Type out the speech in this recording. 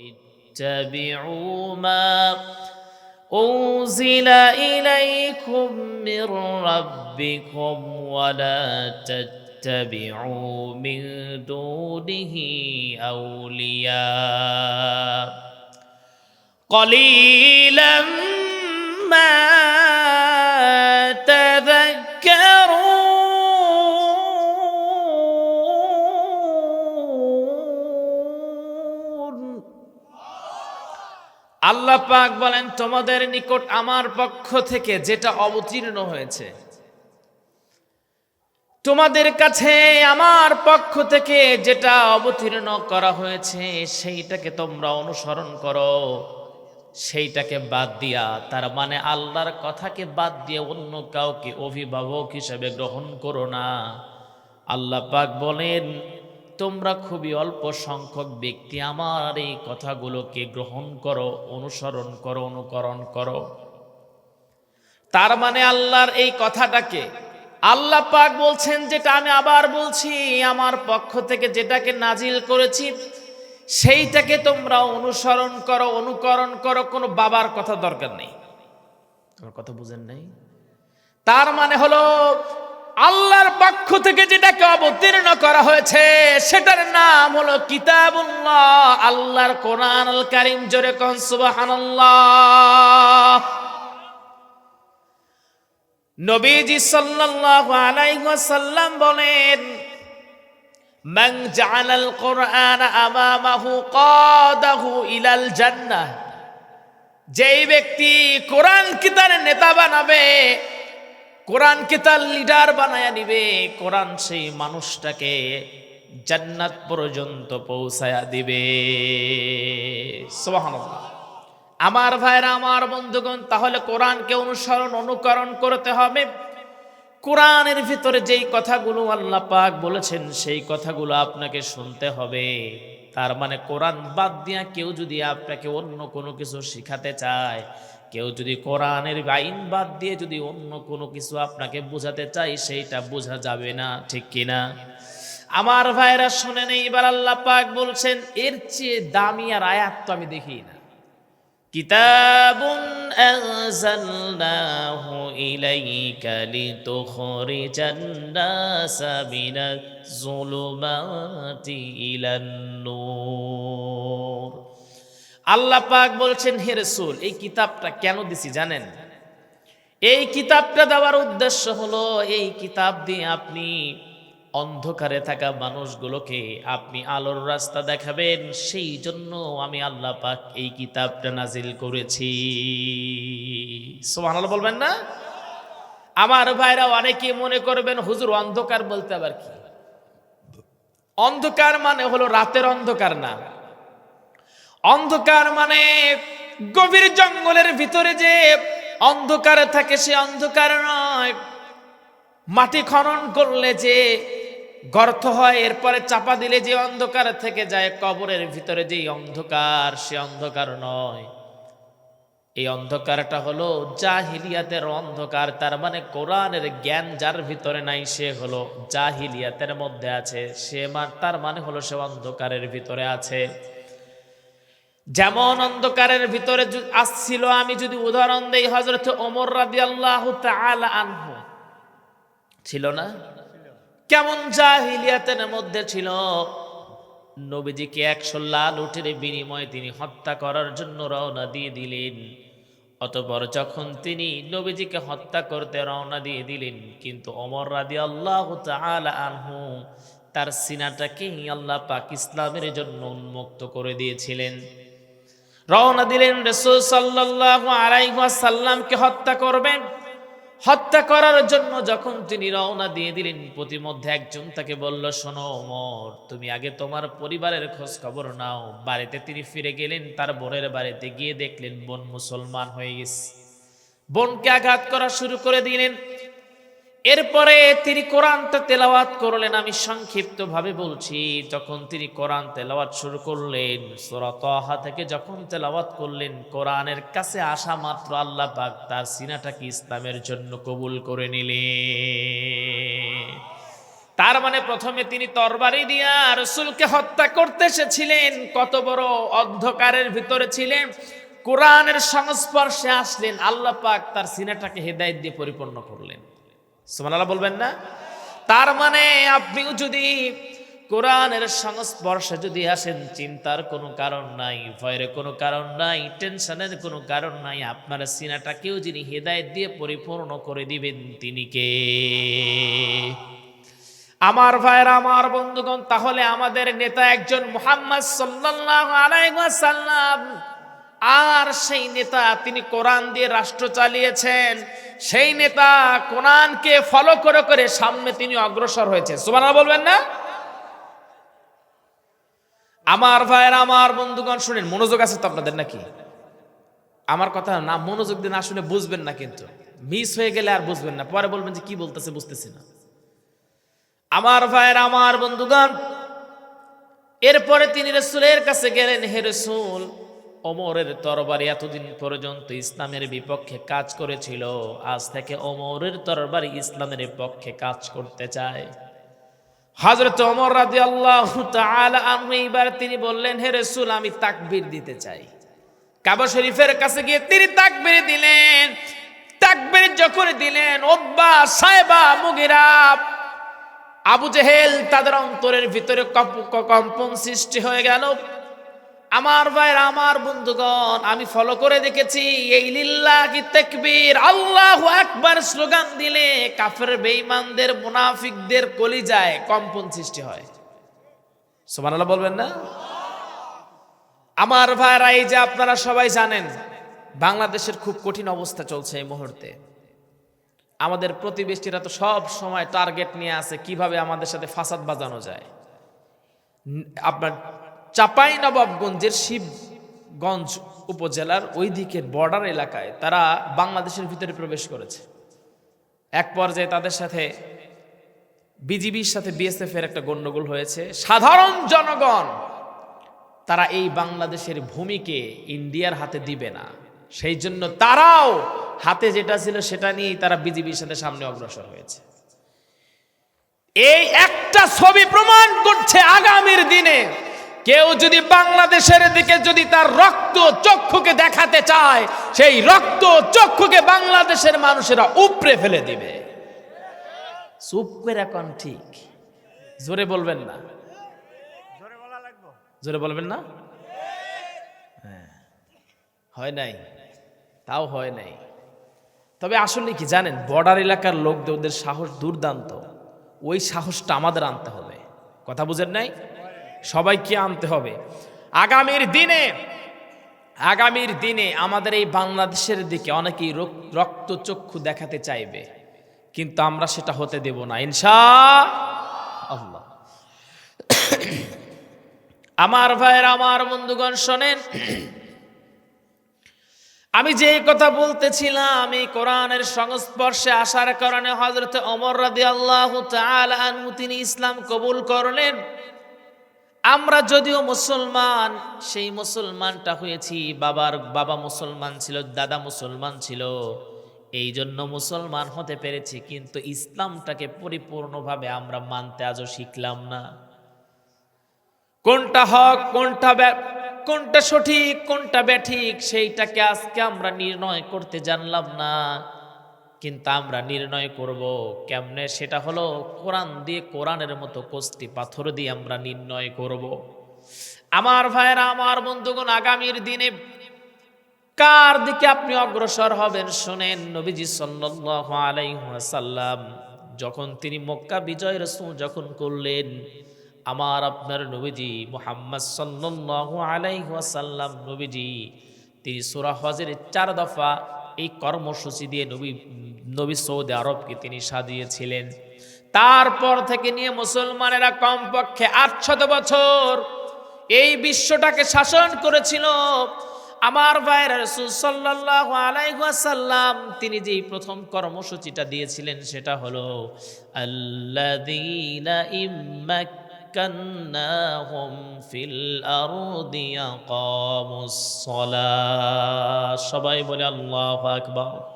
اتبعوا ما أنزل إليكم من ربكم ولا تتبعوا من دونه أولياء. قليلا আল্লাহ পাক বলেন, তোমাদের নিকট আমার পক্ষ থেকে যেটা অবতীর্ণ হয়েছে, তোমাদের কাছে আমার পক্ষ থেকে যেটা অবতীর্ণ করা হয়েছে, সেইটাকে তোমরা অনুসরণ করো। সেইটাকে বাদ দিয়া, তার মানে আল্লাহর কথাকে বাদ দিয়ে অন্য কাউকে অভিভাবক হিসেবে গ্রহণ করো না। আল্লাহ পাক বলেন তোমরা খুবই অল্প সংখ্যক ব্যক্তি, আমার এই কথাগুলোকে গ্রহণ করো, অনুসরণ করো, অনুকরণ করো। তার মানে আল্লাহর এই কথাটাকে আল্লাহ পাক বলছেন, যেটা আমি আবার বলছি, আমার পক্ষ থেকে যেটাকে নাজিল করেছি, সেইটাকে তোমরা অনুসরণ করো, অনুকরণ করো, কোনো বাবার কথা দরকার নেই। কথা বুঝেন নাই? তার মানে হলো আল্লাহর পক্ষ থেকে যেটাকে অবতীর্ণ করা হয়েছে, সেটার নাম হলো কিতাবুল্লাহ। আল্লাহর কোরআন আল কারিম জোরে কন, সুবহানাল্লাহ। নবীজি সাল্লাল্লাহু আলাইহি ওয়াসাল্লাম বলেন, মান জাআলাল কোরআন আমামাহু কাদাহু ইলাল জান্নাহ। যেই ব্যক্তি কোরআন কি তার নেতা বানাবে কোরআন কি তার লিডার বানায়া নিবে, কোরআন সেই মানুষটাকে জান্নাত পর্যন্ত পৌঁছায়া দিবে। আমার ভাইরা, আমার বন্ধুগণ, তাহলে কোরআনকে অনুসরণ, অনুকরণ করতে হবে। কোরআনের ভিতরে যেই কথাগুলো আল্লাহ পাক বলেছেন, সেই কথাগুলো আপনাকে শুনতে হবে। তার মানে কোরআন বাদ দিয়া কেউ যদি আপনাকে অন্য কোনো কিছু শিখাতে চায় কেউ যদি কোরআনের আইন বাদ দিয়ে যদি অন্য কোনো কিছু আপনাকে বোঝাতে চাই সেইটা বোঝা যাবে না, ঠিক কিনা? আমার ভাইরা শোনেন, এইবার আল্লাহ পাক বলছেন, এর চেয়ে দামি আর আয়াত তো আমি দেখি না। কিতাবুন আনজালনাহু ইলাইকা লিতুখরিজান মিনাজ যুলুমাতি ইলান নূর আল্লাহ পাক বলছেন, হে রসুল, এই কিতাবটা কেন দিছি জানেন? এই কিতাবটা দেওয়ার উদ্দেশ্য হলো, এই কিতাব দিয়ে আপনি অন্ধকারে থাকা মানুষগুলোকে আপনি আলোর রাস্তা দেখাবেন, সেই জন্য আমি আল্লাহ পাক এই কিতাবটা নাজিল করেছি। সোহানাল বলবেন না? আমার ভাইরা অনেকে মনে করবেন, হুজুর, অন্ধকার বলতে আবার কি? অন্ধকার মানে হলো রাতের অন্ধকার না। অন্ধকার মানে গভীর জঙ্গলের ভিতরে যে অন্ধকারে থাকে, সে অন্ধকার নয়। মাটি খনন করলে যে গর্ত হয়, এরপরে চাপা দিলে যে অন্ধকার থেকে যায়, কবরের ভিতরে যে অন্ধকার, সে অন্ধকার নয়। এই অন্ধকারটা হলো জাহিলিয়াতের অন্ধকার, তার মানে কোরআনের জ্ঞান যার ভিতরে নাই, সে হলো জাহিলিয়াতের মধ্যে আছে। সে তার মানে হলো সে অন্ধকারের ভিতরে আছে। যেমন অন্ধকারের ভিতরে আসছিল, আমি যদি উদাহরণ দেই হজরত ওমর রাদি আল্লাহ আনহু। ছিল না? কেমন জাহিলিয়াতের মধ্যে ছিল? নবীজিকে একশো লাল উঠের বিনিময়ে তিনি হত্যা করার জন্য রওনা দিয়ে দিলেন। অতপর যখন তিনি নবীজিকে হত্যা করতে রওনা দিয়ে দিলেন, কিন্তু অমর রাদি আল্লাহ আনহু তার সিনাটাকে আল্লাহ পাক ইসলামের জন্য উন্মুক্ত করে দিয়েছিলেন। রওনা দিলেন রসুল সাল্লাহ আলাইসাল্লামকে হত্যা করবেন। হত্যা করার জন্য যখন তিনি রওনা দিয়ে দিলেন, প্রতিমধ্যে একজন তাকে বলল, শোনো ওমর, তুমি আগে তোমার পরিবারের খোঁজ খবর নাও। বাড়িতে তিনি ফিরে গেলেন, তার বোনের বাড়িতে গিয়ে দেখলেন, বোন মুসলমান হয়ে গেছে। বোনকে আঘাত করা শুরু করে দিলেন। এরপরে তিনি কোরআনটা তেলাওয়াত করলেন, আমি সংক্ষিপ্ত ভাবে বলছি, যখন তিনি কোরআন তেলাওয়াত শুরু করলেন সোরাতহা থেকে যখন তেলাওয়াত করলেন, কোরআনের কাছে আসা মাত্র আল্লাহ পাক তার সিনাটাকে ইসলামের জন্য কবুল করে নিলেন। তার মানে প্রথমে তিনি তরবারি দিয়া রসুলকে হত্যা করতে এসেছিলেন, কত বড় অন্ধকারের ভিতরে ছিলেন, কোরআনের সংস্পর্শে আসলেন, আল্লাহ পাক তার সিনাটাকে হেদায়েত দিয়ে পরিপূর্ণ করলেন। সুবহানাল্লাহ বলবেন না? তার মানে আপনিও যদি কোরআনের সংস্পর্শে যদি আসেন, চিন্তার কোনো কারণ নাই, ভয়ের কোনো কারণ নাই, টেনশনের কোনো কারণ নাই, আপনার সিনাটাকেও যিনি হেদায়েত দিয়ে পরিপূর্ণ করে দিবেন, তিনি কে? আমার ভাইয়ের, আমার বন্ধুগণ, তাহলে আমাদের নেতা একজন মোহাম্মদ সাল্লাল্লাহু আলাইহি ওয়াসাল্লাম, আর সেই নেতা তিনি কোরআন দিয়ে রাষ্ট্র চালিয়েছেন। সেই নেতা কোরআনকে ফলো করে করে সামনে তিনি অগ্রসর হয়েছে। সুবহানাল্লাহ বলবেন না? আমার ভাইয়ের, আমার বন্ধুগণ, শুনেন, মনোযোগ আছে তো আপনাদের নাকি? আমার কথা না, মনোযোগ দিয়ে না শুনে বুঝবেন না কিন্তু। মিস হয়ে গেলে আর বুঝবেন না। পরে বলবেন যে কি বলতেছে বুঝতেছি না। আমার ভাইয়ের, আমার বন্ধুগণ, এরপরে তিনি রসুলের কাছে গেলেন, হে রসুল ওমরের তরবারি এতদিন পর্যন্ত ইসলামের বিপক্ষে কাজ করেছিল, আজ থেকে ওমরের তরবারি ইসলামের পক্ষে কাজ করতে চায়। হজরত ওমর রাজি আল্লাহ এইবার তিনি বললেন, হে রসুল, আমি তাকবির দিতে চাই। কাবা শরীফের কাছে গিয়ে তিনি তাকবীর দিলেন। তাকবীর যখন দিলেন, ওব্বা সাহেবা মুগিরা, আবু জেহেল তাদের অন্তরের ভিতরে কম্পন সৃষ্টি হয়ে গেল। আমার ভাইয়ের, আমার বন্ধুগণ, আমি ফলো করে দেখেছি, এই লিল্লা কি তেকবীর, আল্লাহ একবার স্লোগান দিলে কাফের বেঈমানদের, মুনাফিকদের কলিজায় কম্পন সৃষ্টি হয়। সুবহানাল্লাহ বলবেন না? আমার ভাইরা এই যে আপনারা সবাই জানেন, বাংলাদেশের খুব কঠিন অবস্থা চলছে এই মুহূর্তে। আমাদের প্রতিবেশীরা তো সব সময় টার্গেট নিয়ে আছে, কীভাবে আমাদের সাথে ফাসাদ বাজানো যায়। আপনার চাপাই নবাবগঞ্জের শিবগঞ্জ উপজেলার ওই দিকের বর্ডার এলাকায় তারা বাংলাদেশের ভিতরে প্রবেশ করেছে। এক পর্যায়ে তাদের সাথে বিজিবির সাথে বিএসএফ এর একটা গন্ডগোল হয়েছে। সাধারণ জনগণ, তারা এই বাংলাদেশের ভূমিকে ইন্ডিয়ার হাতে দিবে না। সেই জন্য তারাও হাতে যেটা ছিল সেটা নিয়েই তারা বিজিবির সাথে সামনে অগ্রসর হয়েছে। এই একটা ছবি প্রমাণ করছে আগামীর দিনে কেউ যদি বাংলাদেশের দিকে যদি তার রক্ত চক্ষুকে দেখাতে চায় সেই রক্ত চক্ষুকে বাংলাদেশের মানুষেরা উপড়ে ফেলে দিবে। চুপ করে এখন ঠিক। জোরে বলবেন না। জোরে বলবেন না? হ্যাঁ। হয় নাই? তাও হয় নাই। তবে আসলে কি জানেন বর্ডার এলাকার লোকদের ওদের সাহস দুর্দান্ত। ওই সাহসটা আমাদের আনতে হবে। কথা বুঝেন নাই? সবাইকে আনতে হবে। আগামীর দিনে আগামীর দিনে আমাদের এই বাংলাদেশের দিকে অনেকেই রক- রক্তচক্ষু দেখাতে চাইবে। কিন্তু আমরা সেটা হতে দেব না। ইনশা আল্লাহ আমার ভাইয়ের, আমার বন্ধুগণ, শোনেন। আমি যে কথা বলতেছিলাম এই কোরআনের সংস্পর্শে আসার কারণে হজরত অমর রাদি আল্লাহ তিনি ইসলাম কবুল করলেন। আমরা যদিও মুসলমান, সেই মুসলমানটা হয়েছি, বাবার বাবা মুসলমান ছিল, দাদা মুসলমান ছিল। এই জন্য মুসলমান হতে পেরেছি, কিন্তু ইসলামটাকে পরিপূর্ণভাবে আমরা মানতে আজও শিখলাম না। কোনটা হক, কোনটা কোনটা সঠিক, কোনটা ব্যাঠিক, সেইটাকে আজকে আমরা নির্ণয় করতে জানলাম না। কিন্তু আমরা নির্ণয় করব কেমনে? সেটা হলো কোরআন দিয়ে কোরআনের মতো কস্তি পাথর দিয়ে আমরা নির্ণয় করব। আমার ভাইয়েরা, আমার বন্ধুগণ, আগামীর দিনে কার দিকে আপনি অগ্রসর হবেন শোনেন, নবীজি ওয়াসাল্লাম যখন তিনি মক্কা বিজয় রসুল যখন করলেন, আমার আপনার নবীজি মোহাম্মদ সাল্লাল্লাহু আলাইহি ওয়াসাল্লাম, নবীজি তিনি সূরা হজের চার দফা এই কর্মসূচি দিয়ে নবী নবী সৌদি আরবকে তিনি সাজিয়েছিলেন। তারপর থেকে নিয়ে মুসলমানেরা কমপক্ষে আটশত বছর এই বিশ্বটাকে শাসন করেছিল। আমার ভাইয়ের রাসূল সাল্লাল্লাহু আলাইহি তিনি যেই প্রথম কর্মসূচিটা দিয়েছিলেন সেটা হলো, আল্লাযীনা ইম্মাক্কান্নাহুম في الأرض يقاموا الصلاة. সবাই বলে আল্লাহু আকবার।